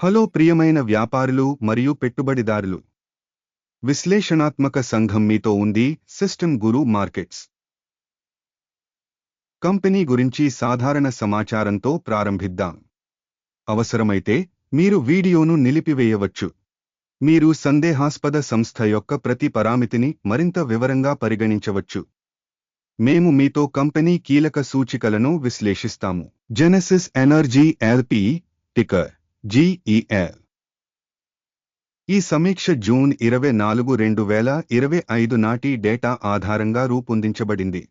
Hello ప్రియమైన వ్యాపారులు మరియు పెట్టుబడిదారులు. విశ్లేషణాత్మక సంఘం మీతో ఉంది సిస్టమ్ గురు మార్కెట్స్. కంపెనీ గురించి సాధారణ సమాచారంతో ప్రారంభిద్దాం. అవసరమైతే మీరు వీడియోను నిలిపివేయవచ్చు. మీరు సందేహాస్పద సంస్థ యొక్క ప్రతి పరామితిని మరింత వివరంగా పరిగణించవచ్చు. మేము మీతో కంపెనీ కీలక సూచికలను విశ్లేషిస్తాము. Genesis Energy LP ticker GEL ఈ సమీక్ష జూన్ ఇరవై నాలుగు రెండు వేల ఇరవై ఐదు నాటి డేటా ఆధారంగా రూపొందించబడింది.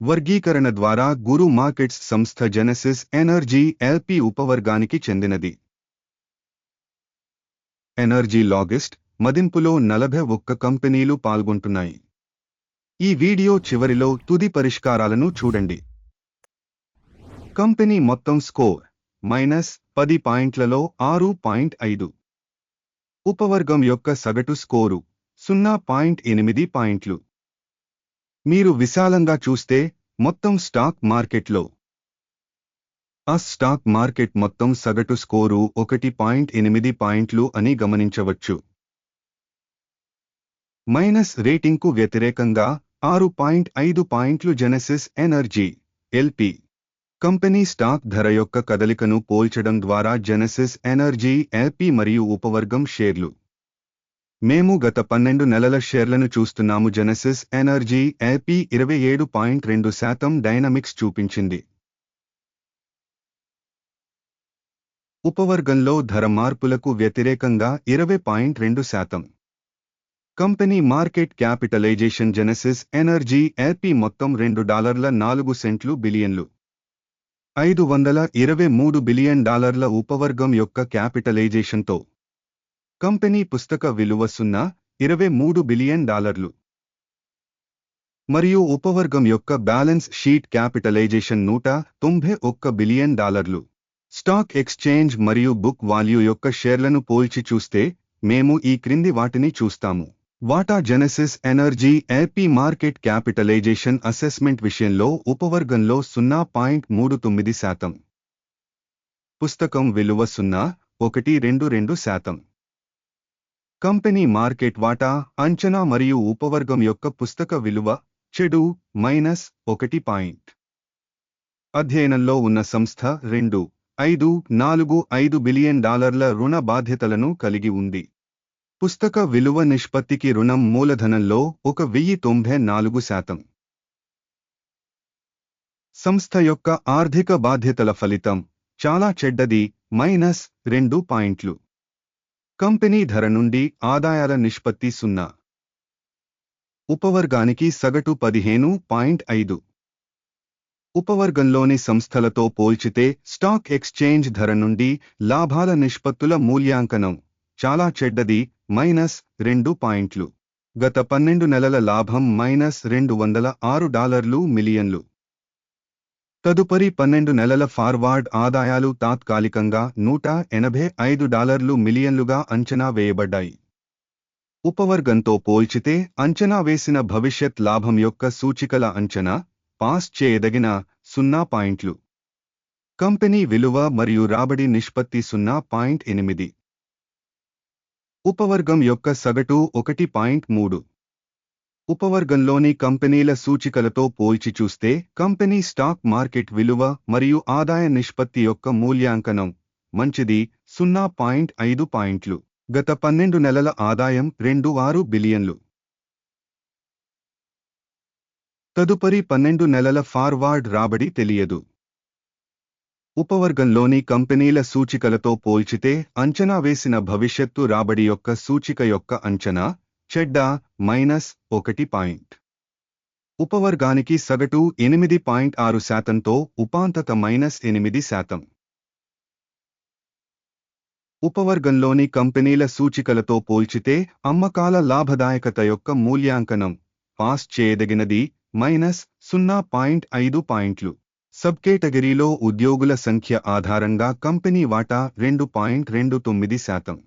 వర్గీకరణ ద్వారా గురు మార్కెట్స్ సంస్థ జెనసిస్ ఎనర్జీ ఎల్పి ఉపవర్గానికి చెందినది. ఎనర్జీ లాగిస్ట్ మదింపులో నలభై ఒక్క కంపెనీలు పాల్గొంటున్నాయి. ఈ వీడియో చివరిలో తుది పరిష్కారాలను చూడండి. కంపెనీ మొత్తం స్కోర్ మైనస్ పది పాయింట్లలో ఆరు పాయింట్ ఐదు. ఉపవర్గం యొక్క సగటు స్కోరు సున్నా పాయింట్ ఎనిమిది పాయింట్లు. మీరు విశాలంగా చూస్తే మొత్తం స్టాక్ మార్కెట్లో. ఆ స్టాక్ మార్కెట్ మొత్తం సగటు స్కోరు ఒకటి పాయింట్ ఎనిమిది పాయింట్లు అని గమనించవచ్చు. మైనస్ రేటింగ్కు వ్యతిరేకంగా ఆరు పాయింట్ ఐదు పాయింట్లు Genesis Energy LP. Company stock ధర యొక్క కదలికను పోల్చడం ద్వారా జెనెసిస్ ఎనర్జీ ఎల్పి మరియు ఉపవర్గం షేర్లు. మేము గత పన్నెండు నెలల షేర్లను చూస్తున్నాము. జెనెసిస్ ఎనర్జీ ఎల్పి ఇరవై ఏడు పాయింట్ రెండు శాతం డైనమిక్స్ చూపించింది. ఉపవర్గంలో ధర మార్పులకు వ్యతిరేకంగా ఇరవై పాయింట్ రెండు శాతం. Company market capitalization Genesis Energy LP మొత్తం రెండు డాలర్ల నాలుగు సెంట్లు బిలియన్లు. ఐదు వందల ఇరవై మూడు బిలియన్ డాలర్ల ఉపవర్గం యొక్క క్యాపిటలైజేషన్తో. కంపెనీ పుస్తక విలువ సున్నా ఇరవై మూడు బిలియన్ డాలర్లు. మరియు ఉపవర్గం యొక్క బ్యాలెన్స్ షీట్ క్యాపిటలైజేషన్ నూట తొంభై ఒక్క బిలియన్ డాలర్లు. స్టాక్ ఎక్స్చేంజ్ మరియు బుక్ వాల్యూ యొక్క షేర్లను పోల్చి చూస్తే మేము ఈ క్రింది వాటిని చూస్తాము. వాటా Genesis Energy LP market capitalization assessment విషయంలో ఉపవర్గంలో సున్నా పాయింట్ మూడు తొమ్మిది శాతం. పుస్తకం విలువ సున్నా ఒకటి రెండు రెండు శాతం. కంపెనీ మార్కెట్ వాటా అంచనా మరియు ఉపవర్గం యొక్క పుస్తక విలువ చెడు మైనస్ ఒకటి పాయింట్. అధ్యయనంలో ఉన్న సంస్థ రెండు ఐదు నాలుగు ఐదు బిలియన్ డాలర్ల రుణ బాధ్యతలను కలిగి ఉంది. పుస్తక విలువ నిష్పత్తికి రుణం మూలధనంలో ఒక వెయ్యి తొంభై నాలుగు శాతం. సంస్థ యొక్క ఆర్థిక బాధ్యతల ఫలితం చాలా చెడ్డది మైనస్ రెండు పాయింట్లు. కంపెనీ ధర నుండి ఆదాయాల నిష్పత్తి సున్నా. ఉపవర్గానికి సగటు పదిహేను పాయింట్ ఐదు. ఉపవర్గంలోని సంస్థలతో పోల్చితే స్టాక్ ఎక్స్చేంజ్ ధర నుండి లాభాల నిష్పత్తుల మూల్యాంకనం చాలా చెడ్డది మైనస్ రెండు పాయింట్లు. గత పన్నెండు నెలల లాభం మైనస్ రెండు వందల ఆరు డాలర్లు మిలియన్లు. తదుపరి పన్నెండు నెలల ఫార్వార్డ్ ఆదాయాలు తాత్కాలికంగా నూట ఎనభై ఐదు డాలర్లు మిలియన్లుగా అంచనా వేయబడ్డాయి. ఉపవర్గంతో పోల్చితే అంచనా వేసిన భవిష్యత్ లాభం యొక్క సూచికల అంచనా పాస్ చేయదగిన సున్నా పాయింట్లు. కంపెనీ విలువ మరియు రాబడి నిష్పత్తి సున్నా పాయింట్ ఎనిమిది. ఉపవర్గం యొక్క సగటు ఒకటి పాయింట్ మూడు. ఉపవర్గంలోని కంపెనీల సూచికలతో పోల్చి చూస్తే కంపెనీ స్టాక్ మార్కెట్ విలువ మరియు ఆదాయ నిష్పత్తి యొక్క మూల్యాంకనం మంచిది సున్నా పాయింట్ ఐదు పాయింట్లు. గత పన్నెండు నెలల ఆదాయం రెండు ఆరు బిలియన్లు. తదుపరి పన్నెండు నెలల ఫార్వార్డ్ రాబడి తెలియదు. ఉపవర్గంలోని కంపెనీల సూచికలతో పోల్చితే అంచనా వేసిన భవిష్యత్తు రాబడి యొక్క సూచిక యొక్క అంచనా చెడ్డ మైనస్ ఒకటి పాయింట్. ఉపవర్గానికి సగటు ఎనిమిది పాయింట్ ఆరు శాతంతో ఉపాంతత మైనస్ ఎనిమిది శాతం. ఉపవర్గంలోని కంపెనీల సూచికలతో పోల్చితే అమ్మకాల లాభదాయకత యొక్క మూల్యాంకనం పాస్ చేయదగినది మైనస్ సున్నా పాయింట్ ఐదు పాయింట్లు. సబ్ కేటగిరీలో ఉద్యోగుల సంఖ్య ఆధారంగా కంపెనీ వాటా రెండు పాయింట్ రెండు తొమ్మిది శాతం.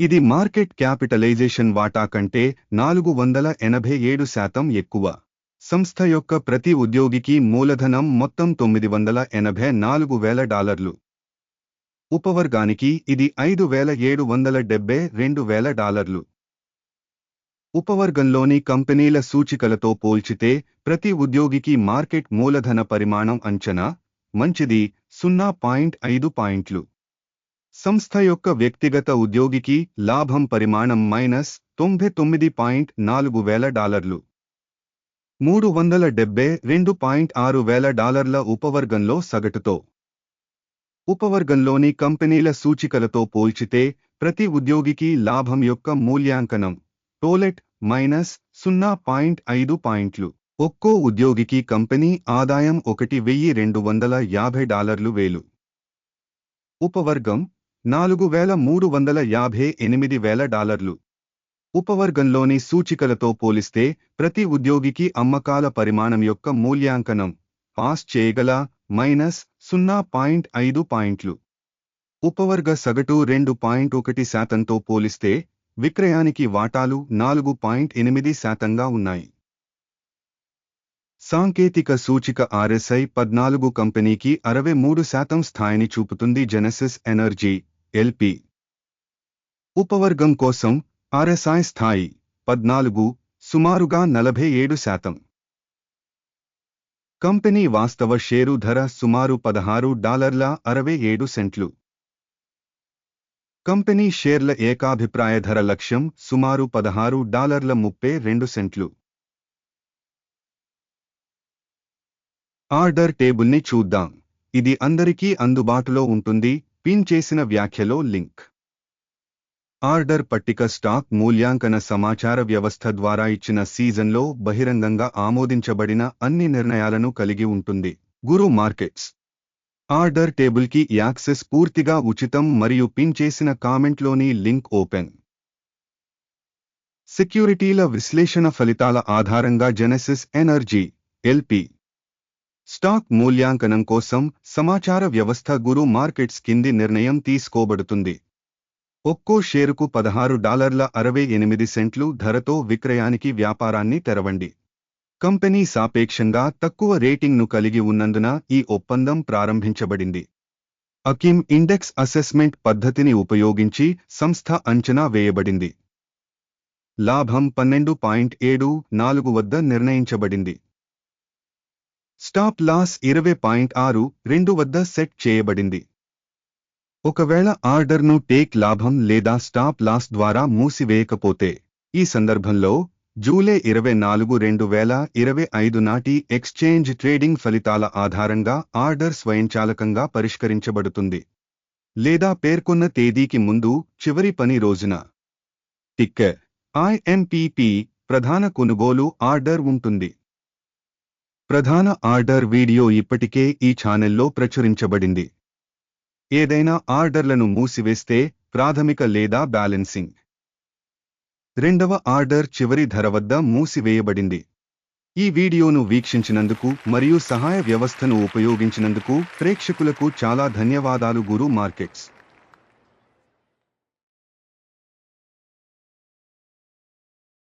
ఇది మార్కెట్ క్యాపిటలైజేషన్ వాటా కంటే నాలుగు వందల ఎనభై ఏడు శాతం ఎక్కువ. సంస్థ యొక్క ప్రతి ఉద్యోగికి మూలధనం మొత్తం తొమ్మిది వందల ఎనభై నాలుగు వేల డాలర్లు. ఉపవర్గానికి ఇది ఐదు వేల ఏడు వందల డెబ్బై రెండు వేల డాలర్లు. ఉపవర్గంలోని కంపెనీల సూచికలతో పోల్చితే ప్రతి ఉద్యోగికి మార్కెట్ మూలధన పరిమాణం అంచనా మంచిది సున్నా పాయింట్ ఐదు పాయింట్లు. సంస్థ యొక్క వ్యక్తిగత ఉద్యోగికి లాభం పరిమాణం మైనస్ తొంభై తొమ్మిది పాయింట్ నాలుగు వేల డాలర్లు. మూడు వందల డెబ్బై రెండు పాయింట్ ఆరు వేల డాలర్ల ఉపవర్గంలో సగటుతో. ఉపవర్గంలోని కంపెనీల సూచికలతో పోల్చితే ప్రతి ఉద్యోగికి లాభం యొక్క మూల్యాంకనం. టోలెట్ మైనస్ సున్నా పాయింట్ ఐదు పాయింట్లు. ఒక్కో ఉద్యోగికి కంపెనీ ఆదాయం ఒకటి వెయ్యి రెండు వందల యాభై డాలర్లు వేలు. ఉపవర్గం నాలుగు వేల మూడు వందల యాభై ఎనిమిది వేల డాలర్లు. ఉపవర్గంలోని సూచికలతో పోలిస్తే ప్రతి ఉద్యోగికి అమ్మకాల పరిమాణం యొక్క మూల్యాంకనం పాస్ చేయగల మైనస్ సున్నా పాయింట్ ఐదు పాయింట్లు. ఉపవర్గ సగటు రెండు పాయింట్ ఒకటి శాతంతో పోలిస్తే విక్రయానికి వాటాలు నాలుగు పాయింట్ ఎనిమిది శాతంగా ఉన్నాయి. సాంకేతిక సూచిక ఆర్ఎస్ఐ పద్నాలుగు కంపెనీకి అరవై మూడు శాతం స్థాయిని చూపుతుంది జెనసిస్ ఎనర్జీ ఎల్పి. ఉపవర్గం కోసం ఆర్ఎస్ఐ స్థాయి పద్నాలుగు సుమారుగా నలభై ఏడు శాతం. కంపెనీ వాస్తవ షేరు ధర సుమారు పదహారు డాలర్ల అరవై ఏడు సెంట్లు. కంపెనీ షేర్ల ఏకాభిప్రాయ ధర లక్ష్యం సుమారు పదహారు డాలర్ల ముప్పై రెండు సెంట్లు. ఆర్డర్ టేబుల్ని చూద్దాం. ఇది అందరికీ అందుబాటులో ఉంటుంది. పిన్ చేసిన వ్యాఖ్యలో లింక్. ఆర్డర్ పట్టిక స్టాక్ మూల్యాంకన సమాచార వ్యవస్థ ద్వారా ఇచ్చిన సీజన్లో బహిరంగంగా ఆమోదించబడిన అన్ని నిర్ణయాలను కలిగి ఉంటుంది. గురు మార్కెట్స్. ఆర్డర్ టేబుల్కి యాక్సెస్ పూర్తిగా ఉచితం మరియు పిన్ చేసిన కామెంట్లోని లింక్ ఓపెన్. సెక్యూరిటీల విశ్లేషణ ఫలితాల ఆధారంగా జెనసిస్ ఎనర్జీ ఎల్పి స్టాక్ మూల్యాంకనం కోసం సమాచార వ్యవస్థ గురు మార్కెట్స్ కింది నిర్ణయం తీసుకోబడుతుంది. ఒక్కో షేరుకు పదహారు డాలర్ల అరవై ఎనిమిది సెంట్లు ధరతో విక్రయానికి వ్యాపారాన్ని తెరవండి. కంపెనీ సాపేక్షంగా తక్కువ రేటింగ్ను కలిగి ఉన్నందున ఈ ఒప్పందం ప్రారంభించబడింది. అకిమ్ ఇండెక్స్ అసెస్మెంట్ పద్ధతిని ఉపయోగించి సంస్థ అంచనా వేయబడింది. లాభం పన్నెండు పాయింట్ ఏడు నాలుగు వద్ద నిర్ణయించబడింది. స్టాప్ లాస్ ఇరవై పాయింట్ ఆరు రెండు వద్ద సెట్ చేయబడింది. ఒకవేళ ఆర్డర్ను టేక్ లాభం లేదా స్టాప్ లాస్ ద్వారా మూసివేయకపోతే ఈ సందర్భంలో జూలై ఇరవై నాలుగు రెండు వేల ఇరవై ఐదు నాటి ఎక్స్చేంజ్ ట్రేడింగ్ ఫలితాల ఆధారంగా ఆర్డర్ స్వయంచాలకంగా పరిష్కరించబడుతుంది. లేదా పేర్కొన్న తేదీకి ముందు చివరి పని రోజున. టిక్కర్ ఐఎంపిపి ప్రధాన కొనుగోలు ఆర్డర్ ఉంటుంది. ప్రధాన ఆర్డర్ వీడియో ఇప్పటికే ఈ ఛానెల్లో ప్రచురించబడింది. ఏదైనా ఆర్డర్లను మూసివేస్తే ప్రాథమిక లేదా బ్యాలెన్సింగ్. రెండవ ఆర్డర్ చివరి ధర వద్ద మూసివేయబడింది. ఈ వీడియోను వీక్షించినందుకు మరియు సహాయ వ్యవస్థను ఉపయోగించినందుకు ప్రేక్షకులకు చాలా ధన్యవాదాలు గురు మార్కెట్స్.